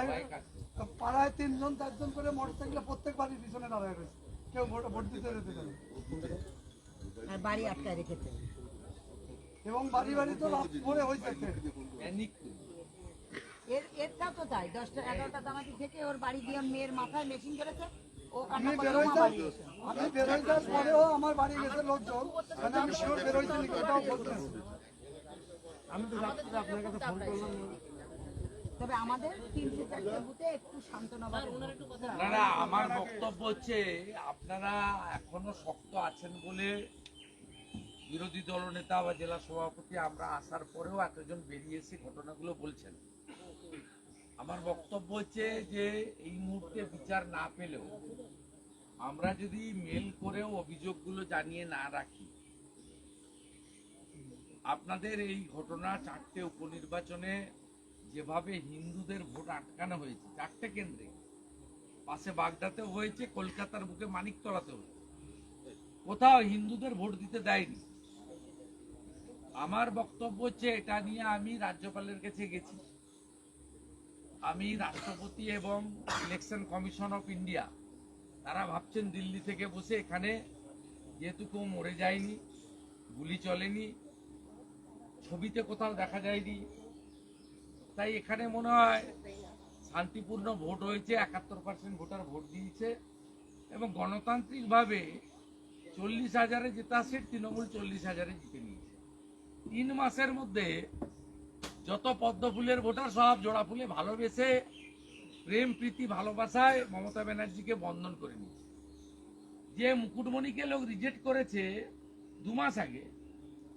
পাড়ায় পাড়ায় তিনজন চারজন করে মোটর সাইকেলে প্রত্যেক বাড়ির পিছনে দাঁড়ায় রয়েছে। কেউ ভোট ভোট দিতে যেতে পারে আর বাড়ি আটকায় রেখেছে এবং বাড়ি বাড়ি তো রাত করে হয়েছে এর তো তাই দশটা এগারোটা থেকে ওর বাড়ি দিয়ে মেয়ের মাথায় মেশিন করেছে ও আমি বেরোই মা যাই বাড়ি এসে। আমি বেরোই যাওয়ার পরেও আমার বাড়ি গেছে লোকজন মানে আমি শিওর বেরোইছি নাকি এটাও বলতে পারছি না। তবে আমাদের তিনটে চারটে বুথে একটু সান্ত্বনা না না আমার বক্তব্য হচ্ছে আপনারা এখনও শক্ত আছেন বলে বিরোধী দল নেতা বা জেলা সভাপতি আমরা আসার পরেও এতজন বেরিয়ে এসে ঘটনাগুলো বলছেন। আমার বক্তব্য হচ্ছে যে এই মুহূর্তে বিচার না পেলেও আমরা যদি মেল করেও অভিযোগগুলো জানিয়ে না রাখি আপনাদের এই ঘটনা চারটে উপনির্বাচনে যেভাবে হিন্দুদের ভোট আটকানো হয়েছে, চারটে কেন্দ্রে। পাশে বাগদাতেও হয়েছে, কলকাতার বুকে মানিকতলাতেও হয়েছে। কোথাও হিন্দুদের ভোট দিতে দেয়নি। আমার বক্তব্য হচ্ছে, এটা নিয়ে আমি রাজ্যপালের কাছে গেছি। আমি রাষ্ট্রপতি এবং ইলেকশন কমিশন অফ ইন্ডিয়া, তারা ভাবছেন দিল্লি থেকে বসে এখানে যেহেতু কেউ মরে যায়নি, গুলি চলেনি, ছবিতে কোথাও দেখা যায়নি তাই এখানে মনে হয় শান্তিপূর্ণ ভোট হয়েছে, একাত্তর পার্সেন্ট ভোটার ভোট দিয়েছে এবং গণতান্ত্রিকভাবে চল্লিশ হাজারে জেতা সিট, তৃণমূল চল্লিশ হাজারে জিতে নিয়েছে। তিন মাসের মধ্যে যত পদ্ম ফুলের ভোটার সব জোড়া ফুলে ভালোবেসে প্রেম, প্রীতি, ভালোবাসায় মমতা ব্যানার্জিকে বন্ধন করে নিয়েছে। যে মুকুটমণিকে লোক রিজেক্ট করেছে দু মাস আগে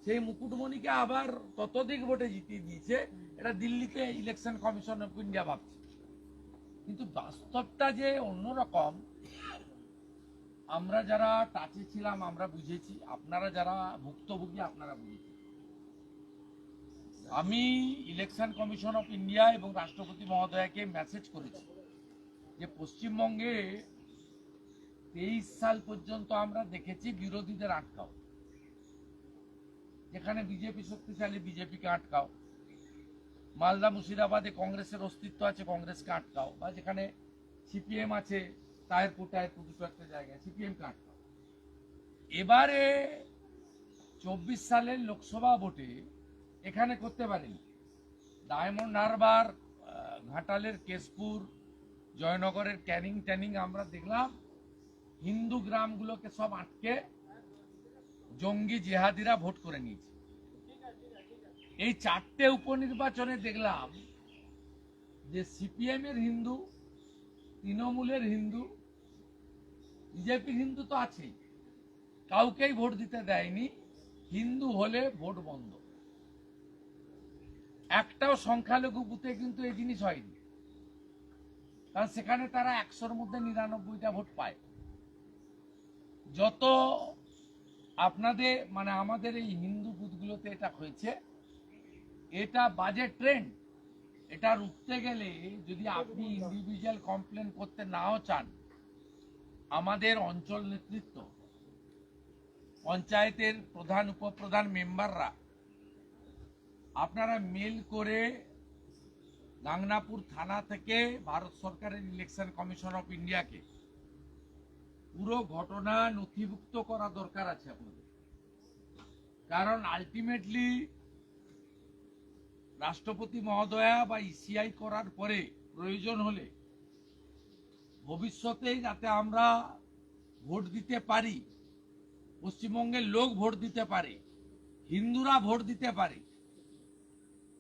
সেই মুকুটমণিকে আবার ততোধিক ভোটে জিতিয়ে দিয়েছে, এটা দিল্লিতে ইলেকশন কমিশন অফ ইন্ডিয়া ভাবছে। কিন্তু বাস্তবটা যে অন্যরকম, আমরা যারা টাচে ছিলাম, আমরা বুঝেছি, আপনারা যারা ভুক্তভোগী, আপনারা বুঝেছি আমি ইলেকশন কমিশন অফ ইন্ডিয়া এবং রাষ্ট্রপতি মহোদয়াকে মেসেজ করেছি যে পশ্চিমবঙ্গে তেইশ সাল পর্যন্ত আমরা দেখেছি বিরোধীদের আটকাও। যেখানে বিজেপি শক্তিশালী, বিজেপিকে আটকাও। মালদা, মুর্শিদাবাদে কংগ্রেসের অস্তিত্ব আছে, কংগ্রেসকে আটকাও। বা যেখানে সিপিএম আছে, তাহেরপুর টাহেরপুর দুটো একটা জায়গায়, সিপিএমকে আটকাও। এবারে চব্বিশ সালের লোকসভা ভোটে এখানে করতে পারেনি। ডায়মন্ড হারবার ঘাটালের কেশপুর, জয়নগরের ক্যানিং ট্যানিং আমরা দেখলাম। হিন্দু গ্রামগুলোকে সব আটকে জঙ্গি জেহাদিরা ভোট করে নিয়েছে। এই চারটে উপনির্বাচনে দেখলাম যে সিপিএম এর হিন্দু, তৃণমূলের হিন্দু, বিজেপি হিন্দু তো আছেই। কাউকেই ভোট দিতে দেয়নি, হিন্দু হলে ভোট বন্ধ। একটাও সংখ্যালঘু বুথে কিন্তু এই জিনিস হয়নি। কারণ সেখানে তারা একশোর মধ্যে নিরানব্বইটা ভোট পায়। যত আপনাদের মানে আমাদের এই হিন্দু বুথগুলোতে এটা হয়েছে। এটা বাজে ট্রেন্ড এটা রুখতে গেলে যদি আপনি ইন্ডিভিজুয়াল কমপ্লেন করতে নাও চান, আমাদের অঞ্চল নেতৃত্ব, পঞ্চায়েতের প্রধান, উপপ্রধান মেম্বাররা, আপনারা মেল করে গাংনাপুর থানা থেকে ভারত সরকারের ইলেকশন কমিশন অফ ইন্ডিয়াকে পুরো ঘটনা নথিভুক্ত করা দরকার আছে আপনাদের। কারণ আলটিমেটলি রাষ্ট্রপতি মহোদয়া বা ইসিআই করার পরে প্রয়োজন হলে ভবিষ্যতে যাতে আমরা ভোট দিতে পারি, পশ্চিমবঙ্গের লোক ভোট দিতে পারে, হিন্দুরা ভোট দিতে পারে,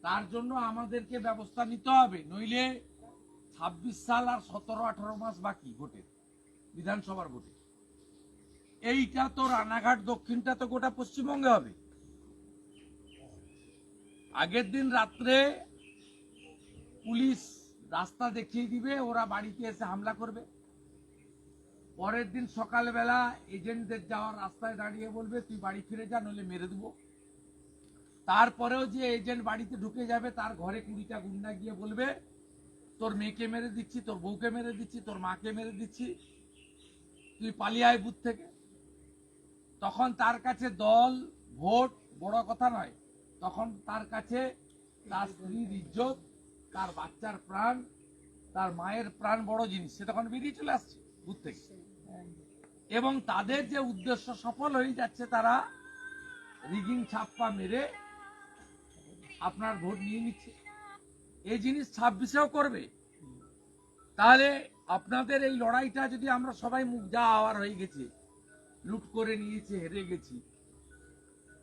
তার জন্য আমাদেরকে ব্যবস্থা নিতে হবে। নইলে ছাব্বিশ সাল আর সতেরো আঠারো মাস বাকি ভোটের। বিধানসভার ভোটে। এইটা তো রানাঘাট, দক্ষিণটা তো গোটা পশ্চিমবঙ্গে হবে। আগের দিন রাত্রে পুলিশ রাস্তা দেখিয়ে দিবে, ওরা বাড়িতে এসে হামলা করবে। পরের দিন সকালবেলা এজেন্টদের যাওয়ার রাস্তায় দাঁড়িয়ে বলবে, তুই বাড়ি ফিরে যা, নইলে মেরে দেবো। তারপরেও যে এজেন্ট বাড়িতে ঢুকে যাবে, তার ঘরে কুড়িটা গুন্ডা গিয়ে বলবে, তোর মেয়েকে মেরে দিচ্ছি, তোর বউকে মেরে দিচ্ছি, তোর মাকে মেরে দিচ্ছি। তুই পালিয়ে আয় বুথ থেকে। তখন তার কাছে দল, ভোট বড় কথা নয়। তখন তার কাছে তার স্ত্রীর ইজ্জত, তার বাচ্চার প্রাণ, তার মায়ের প্রাণ বড় জিনিস। সে তখন বেরিয়ে চলে আসছে বুথ থেকে। এবং তাদের যে উদ্দেশ্য সফল হয়ে যাচ্ছে, তারা রিগিং ছাপ্পা মেরে আপনার ভোট নিয়ে নিচ্ছে। এই জিনিস ছাব্বিশেও করবে। তাহলে আপনাদের এই লড়াইটা যদি আমরা সবাই মুখ যা আওয়ার হয়ে গেছে, লুট করে নিয়েছে, হেরে গেছি,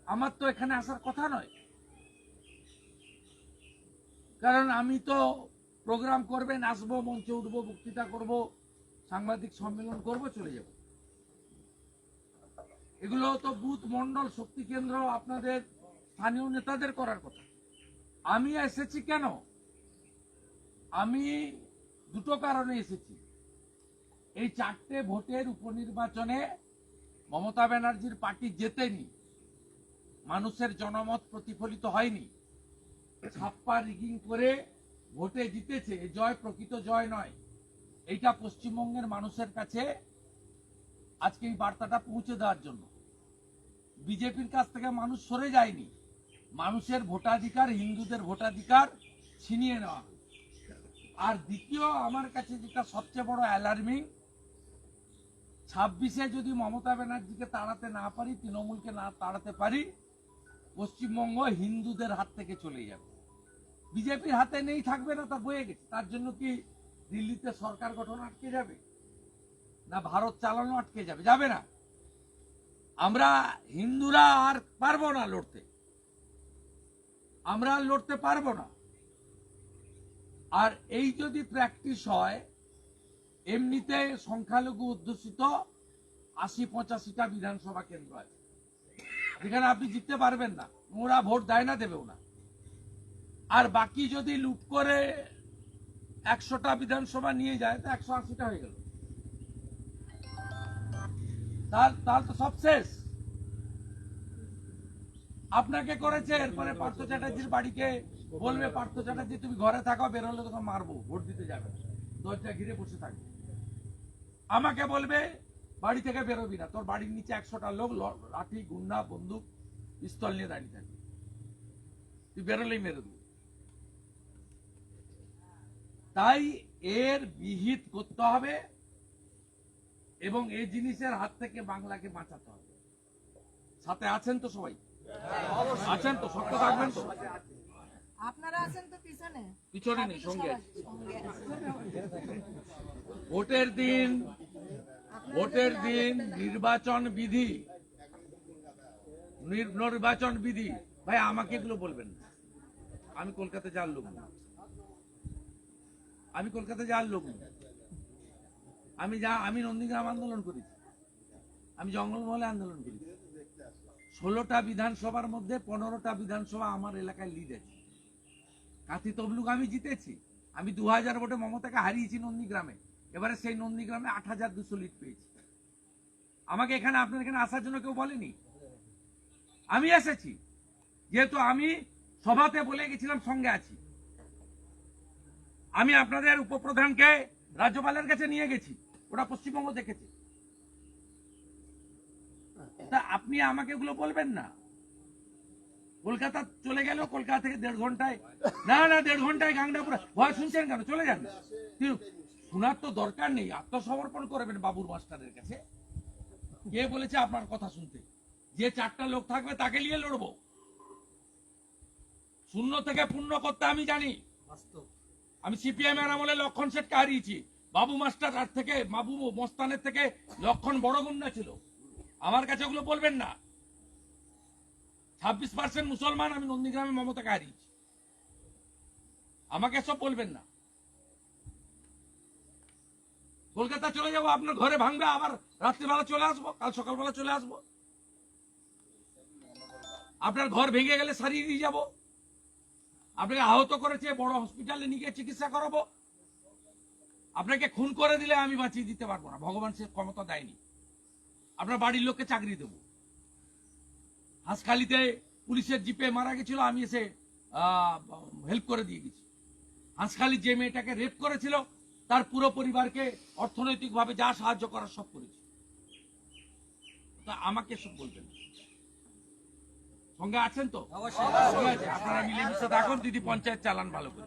আমার তো এখানে আসার কথা নয়। কারণ আমি তো প্রোগ্রাম করবেন, আসব, মঞ্চে উঠবো, বক্তৃতা করব, সাংবাদিক সম্মেলন করব, চলে যাব। এগুলো তো বুথ মন্ডল শক্তি কেন্দ্র, আপনাদের স্থানীয় নেতাদের করার কথা। আমি এসেছি কেন? আমি দুটো কারণে এসেছি। এই চারটে ভোটের উপনির্বাচনে মমতা ব্যানার্জির পার্টি জেতেনি, মানুষের জনমত প্রতিফলিত হয়নি। ছাপ্পা রিগিং করে ভোটে জিতেছে জয় প্রকৃত জয় নয়। এইটা পশ্চিমবঙ্গের মানুষের কাছে আজকে এই বার্তাটা পৌঁছে দেওয়ার জন্য। বিজেপির কাছ থেকে মানুষ সরে যায়নি। মানুষের ভোটাধিকার, হিন্দুদের ভোটাধিকার ছিনিয়ে নেওয়া। আর দ্বিতীয় আমার কাছে যেটা সবচেয়ে বড় অ্যালার্মিং ছাব্বিশে যদি মমতা ব্যানার্জিকে তাড়াতে না পারি, তৃণমূলকে না তাড়াতে পারি, পশ্চিমবঙ্গ হিন্দুদের হাত থেকে চলে যাবে। বিজেপির হাতে নেই, থাকবে না, তা বয়ে গেছে। তার জন্য কি দিল্লিতে সরকার গঠন আটকে যাবে? না ভারত চালানো আটকে যাবে? যাবে না। আমরা হিন্দুরা আর পারব না লড়তে। আমরা লড়তে পারব না। আর এই যদি প্র্যাকটিস হয়, এমনিতে সংখ্যালঘু অধ্যুষিত আশি পঁচাশিটা বিধানসভা কেন্দ্র আছে। যেখানে আপনি জিততে পারবেন না। ওরা ভোট দেয় না, দেবেও না। আর বাকি যদি লুট করে একশোটা বিধানসভা নিয়ে যায়, তো একশো আশিটা হয়ে গেল। তার তার তো সব শেষ। আপনাকে করেছে, এরপরে পার্থ চ্যাটার্জির বাড়িকে বলবে, পার্থ চ্যাটার্জি, তুমি ঘরে থাকো বেরোলে তোকে মারবো, ভোট দিতে যাবে। দরজা ঘিরে বসে থাকবে। আমাকে বলবে, বাড়ি থেকে বেরোবি না, তোর বাড়ির নিচে একশোটা লোক লাঠি, গুন্ডা, বন্দুক, পিস্তল নিয়ে দাঁড়িয়ে থাকবে। তুই বেরোলেই মেরে দেবো। তাই এর বিহিত করতে হবে এবং এই জিনিসের হাত থেকে বাংলাকে বাঁচাতে হবে। সাথে আছেন তো সবাই? আছেন তো? সত্য থাকবেন তো? আপনারা আছেন তো পিছনে? পিছনে নেই সঙ্গে। ভোটের দিন ভোটের দিন নির্বাচন বিধি। নির- নির্বাচন বিধি। ভাই আমাকে এগুলো বলবেন না। আমি কলকাতা যাওয়ার লোক না। আমি কলকাতা যাওয়ার লোক না। আমি যা আমি নন্দীগ্রাম আন্দোলন করেছি। আমি জঙ্গলমহলে আন্দোলন করেছি। ষোলোটা বিধানসভার মধ্যে পনেরোটা বিধানসভা আমার এলাকায় লিড আছে। কাঁথি তবলুক আমি জিতেছি। আমি দু হাজার ভোটে মমতাকে হারিয়েছি নন্দীগ্রামে। এবারে সেই নন্দীগ্রামে আট হাজার দুশো লিড পেয়েছি। আমাকে এখানে, আপনার এখানে আসার জন্য কেউ বলেনি? আমি এসেছি। যেহেতু আমি সভাতে বলে গেছিলাম সঙ্গে আছি। আমি আপনাদের উপপ্রধানকে রাজ্যপালের কাছে নিয়ে গেছি। ওরা পশ্চিমবঙ্গ দেখেছে। তা আপনি আমাকে এগুলো বলবেন না? কলকাতা চলে গেল কলকাতা থেকে দেড় ঘন্টায়। না না দেড় ঘন্টায় গাংডাপুরা ভয় শুনছেন কেন? চলে যান। শোনার তো দরকার নেই। আত্মসমর্পণ করবেন বাবুর মাস্টারের কাছে। কে বলেছে আপনার কথা শুনতে? যে চারটা লোক থাকবে তাকে নিয়ে লড়বো। শূন্য থেকে পূর্ণ করতে আমি জানি। আমি সিপিএম এর আমলে লক্ষণ সেটকে হারিয়েছি বাবু মাস্টার আর থেকে বাবু মস্তানের থেকে লক্ষণ বড় গুন্ডা ছিল। আমার কাছে ওগুলো বলবেন না। ছাব্বিশ পার্সেন্ট মুসলমান, আমি নন্দীগ্রামে মমতাকে হারিয়েছি আমাকে সব বলবেন না। কলকাতা চলে যাব, আপনার ঘরে ভাঙবে, আবার রাত্রিবেলা চলে আসব, কাল সকালবেলা চলে আসব। আপনার ঘর ভেঙে গেলে সারিয়ে দিয়ে যাব। আপনাকে আহত করেছে, বড় হসপিটালে নিয়ে গিয়ে চিকিৎসা করাবো। আপনাকে খুন করে দিলে আমি বাঁচিয়ে দিতে পারব না। ভগবান সে ক্ষমতা দেয়নি। আপনার বাড়ির লোককে চাকরি দেবো। হাঁসখালিতে পুলিশের জিপে মারা গেছিল আমি এসে হেল্প করে দিয়ে গেছি। হাঁসখালি যে মেয়েটাকে রেপ করেছিল তার পুরো পরিবারকে অর্থনৈতিকভাবে যা সাহায্য করার সব করেছি। তা আমাকে সব বলবেন। সঙ্গে আছেন তো? আপনারা মিলেমিশে থাকুন দিদি পঞ্চায়েত চালান ভালো করে।